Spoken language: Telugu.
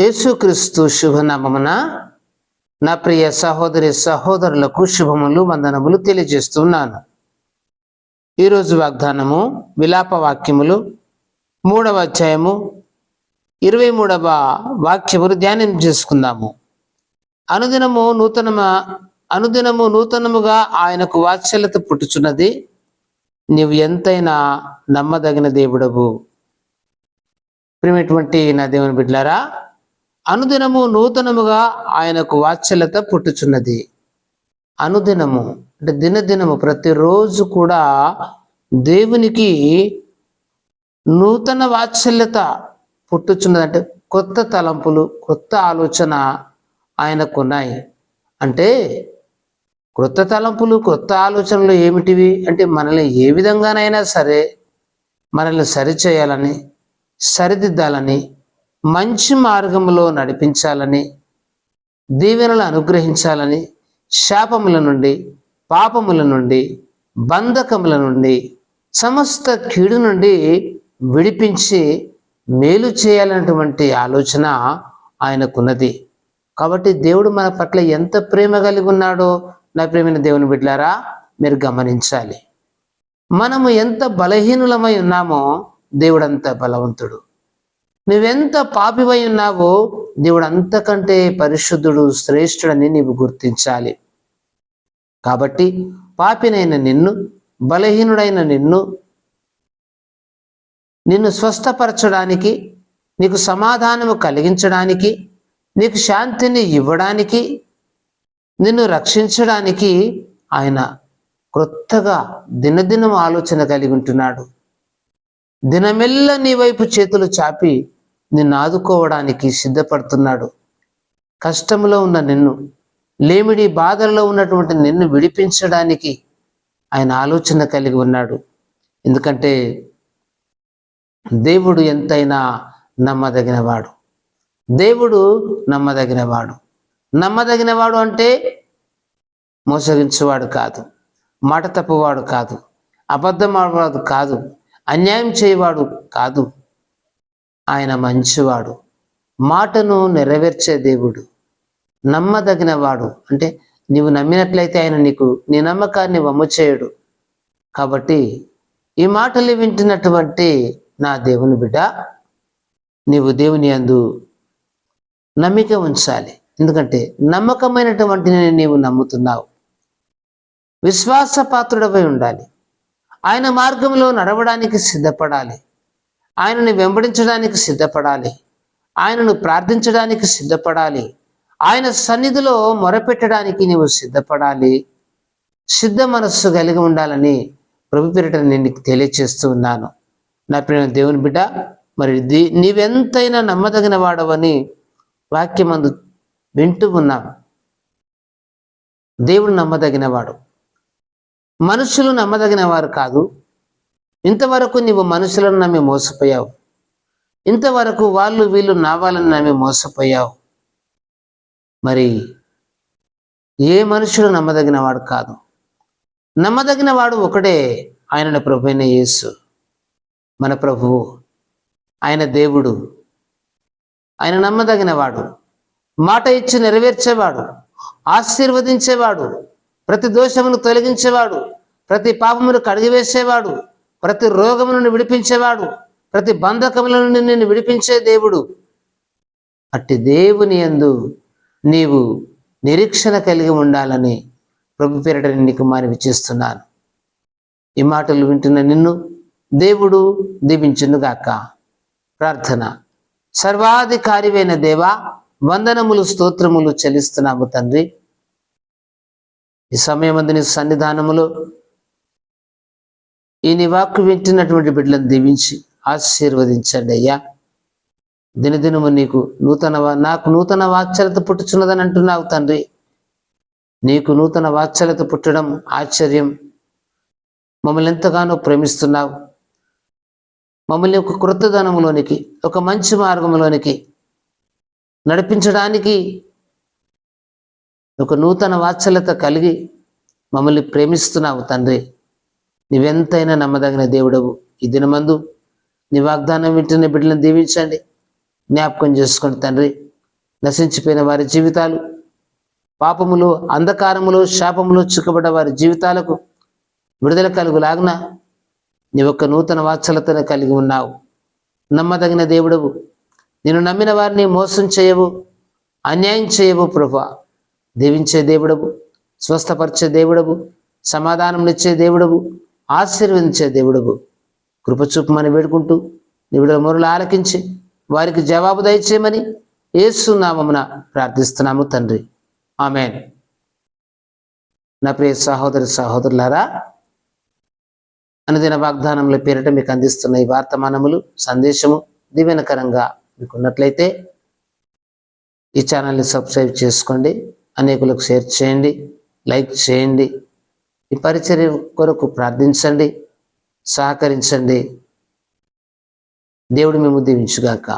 యేసుక్రీస్తు శుభనామమున నా ప్రియ సహోదరి సహోదరులకు శుభములు వందనములు తెలియజేస్తున్నాను. ఈరోజు వాగ్దానము విలాప వాక్యములు మూడవ అధ్యాయము ఇరవై మూడవ వాక్యములు ధ్యానం చేసుకుందాము. అనుదినము నూతనమ అనుదినము నూతనముగా ఆయనకు వాత్సల్యత పుట్టుచున్నది. నీవు ఎంతైనా నమ్మదగిన దేవుడవు. ప్రియమైనటువంటి నా దేవుని బిడ్లారా అనుదినము నూతనముగా ఆయనకు వాత్సల్యత పుట్టుచున్నది. అనుదినము అంటే దినదినము ప్రతిరోజు కూడా దేవునికి నూతన వాత్సల్యత పుట్టుచున్నది. అంటే కొత్త తలంపులు కొత్త ఆలోచన ఆయనకున్నాయి. అంటే క్రొత్త తలంపులు క్రొత్త ఆలోచనలు ఏమిటివి? అంటే మనల్ని ఏ విధంగానైనా సరే మనల్ని సరిచేయాలని సరిదిద్దాలని మంచి మార్గంలో నడిపించాలని దీవెనలు అనుగ్రహించాలని శాపముల నుండి పాపముల నుండి బంధకముల నుండి సమస్త కీడు నుండి విడిపించి మేలు చేయాలన్నటువంటి ఆలోచన ఆయనకున్నది. కాబట్టి దేవుడు మన పట్ల ఎంత ప్రేమ కలిగి ఉన్నాడో నా ప్రేమైన దేవుని బిడ్డారా మీరు గమనించాలి. మనము ఎంత బలహీనులమై ఉన్నామో దేవుడంత బలవంతుడు. నువ్వెంత పాపివై ఉన్నావో దేవుడు అంతకంటే పరిశుద్ధుడు శ్రేష్ఠుడని నీవు గుర్తించాలి. కాబట్టి పాపినైన నిన్ను బలహీనుడైన నిన్ను నిన్ను స్వస్థపరచడానికి నీకు సమాధానము కలిగించడానికి నీకు శాంతిని ఇవ్వడానికి నిన్ను రక్షించడానికి ఆయన క్రొత్తగా దినదినం ఆలోచన కలిగి ఉంటున్నాడు. దినమెల్ల నీ వైపు చేతులు చాపి నిన్ను ఆదుకోవడానికి సిద్ధపడుతున్నాడు. కష్టంలో ఉన్న నిన్ను లేమిడి బాధల్లో ఉన్నటువంటి నిన్ను విడిపించడానికి ఆయన ఆలోచన కలిగి ఉన్నాడు. ఎందుకంటే దేవుడు ఎంతైనా నమ్మదగినవాడు. దేవుడు నమ్మదగినవాడు. నమ్మదగినవాడు అంటే మోసగించేవాడు కాదు. మాట తప్పువాడు కాదు. అబద్ధమాడవాడు కాదు. అన్యాయం చేయవాడు కాదు. ఆయన మంచివాడు. మాటను నెరవేర్చే దేవుడు. నమ్మదగినవాడు. అంటే నీవు నమ్మినట్లయితే ఆయన నీకు నీ నమ్మకాన్ని వమ్ము చేయడు. కాబట్టి ఈ మాటలు వింటున్నటువంటి నా దేవుని బిడ్డ నీవు దేవుని అందు నమ్మిక ఉంచాలి. ఎందుకంటే నమ్మకమైనటువంటి నీవు నమ్ముతున్నావు. విశ్వాసపాత్రుడవై ఉండాలి. ఆయన మార్గంలో నడవడానికి సిద్ధపడాలి. ఆయనని వెంబడించడానికి సిద్ధపడాలి. ఆయనను ప్రార్థించడానికి సిద్ధపడాలి. ఆయన సన్నిధిలో మొరపెట్టడానికి నీవు సిద్ధపడాలి. సిద్ధ మనస్సు కలిగి ఉండాలని ప్రభు పేరిట నేను నీకు తెలియచేస్తూ ఉన్నాను. నా ప్రియ దేవుని బిడ్డ మరి నీవెంతైనా నమ్మదగిన వాడవని వాక్యమందు వింటూ ఉన్నాం. దేవుడు నమ్మదగినవాడు. మనుషులు నమ్మదగిన వారు కాదు. ఇంతవరకు నీవు మనుషులను నమ్మి మోసపోయావు. ఇంతవరకు వాళ్ళు వీళ్ళు నావాలని నమ్మి మోసపోయావు. మరి ఏ మనుషులు నమ్మదగిన వాడు కాదు. నమ్మదగిన వాడు ఒకడే ఆయన ప్రభు అయిన యేసు. మన ప్రభువు ఆయన దేవుడు. ఆయన నమ్మదగిన వాడు మాట ఇచ్చి నెరవేర్చేవాడు. ఆశీర్వదించేవాడు. ప్రతి దోషమును తొలగించేవాడు. ప్రతి పాపమును కడిగివేసేవాడు. ప్రతి రోగము నుండి విడిపించేవాడు ప్రతి బంధకముల నుండి నిన్ను విడిపించే దేవుడు. అట్టి దేవుని యందు నీవు నిరీక్షణ కలిగి ఉండాలని ప్రభు పేరిట నీకు మనవి చేస్తున్నాను ఈ మాటలు వింటున్న నిన్ను దేవుడు దీవించునుగాక ప్రార్థన. సర్వాధికారివైన దేవా వందనములు స్తోత్రములు చెల్లిస్తున్నాము తండ్రి. ఈ సమయం నీ సన్నిధానములో ఈ నీ వాక్కు వింటున్నటువంటి బిడ్డలను దీవించి ఆశీర్వదించండి అయ్యా. దినదినము నీకు నూతన నాకు నూతన వాత్సల్యత పుట్టుచున్నదని అంటున్నావు తండ్రి. నీకు నూతన వాత్సల్యత పుట్టడం ఆశ్చర్యం. మమ్మల్ని ఎంతగానో ప్రేమిస్తున్నావు. మమ్మల్ని ఒక కృతధనంలోనికి ఒక మంచి మార్గంలోనికి నడిపించడానికి ఒక నూతన వాత్సల్యత కలిగి మమ్మల్ని ప్రేమిస్తున్నావు తండ్రి. నీవెంతైనా నమ్మదగిన దేవుడవు. ఈ దినమందు నీ వాగ్దానం వింటున్న బిడ్డలను దీవించండి. జ్ఞాపకం చేసుకోండి తండ్రి నశించిపోయిన వారి జీవితాలు పాపములు అంధకారములు శాపములు చిక్కబడ్డ వారి జీవితాలకు విడుదల కలుగులాగ్న నీ యొక్క నూతన వాత్సలతను కలిగి ఉన్నావు. నమ్మదగిన దేవుడవు. నేను నమ్మిన వారిని మోసం చేయవు అన్యాయం చేయవు ప్రభా దీవించే దేవుడవు స్వస్థపరిచే దేవుడవు సమాధానమునిచ్చే దేవుడవు ఆశీర్వదించే దేవుడు కృపచూపమని వేడుకుంటూ నివిడ మొరలు ఆలకించి వారికి జవాబు దయచేయమని ఏసునామమున ప్రార్థిస్తున్నాము తండ్రి. ఆమె నా ప్రియ సహోదరి సహోదరులారా అనుదిన వాగ్దానముల పేరిట మీకు అందిస్తున్న ఈ వార్తమానములు సందేశము దీవెనకరంగా మీకు ఉన్నట్లయితే ఈ ఛానల్ని సబ్స్క్రైబ్ చేసుకోండి అనేకులకు షేర్ చేయండి లైక్ చేయండి ఈ పరిచర్య కొరకు ప్రార్థించండి సహకరించండి. దేవుడు మేము దీవించుగాక.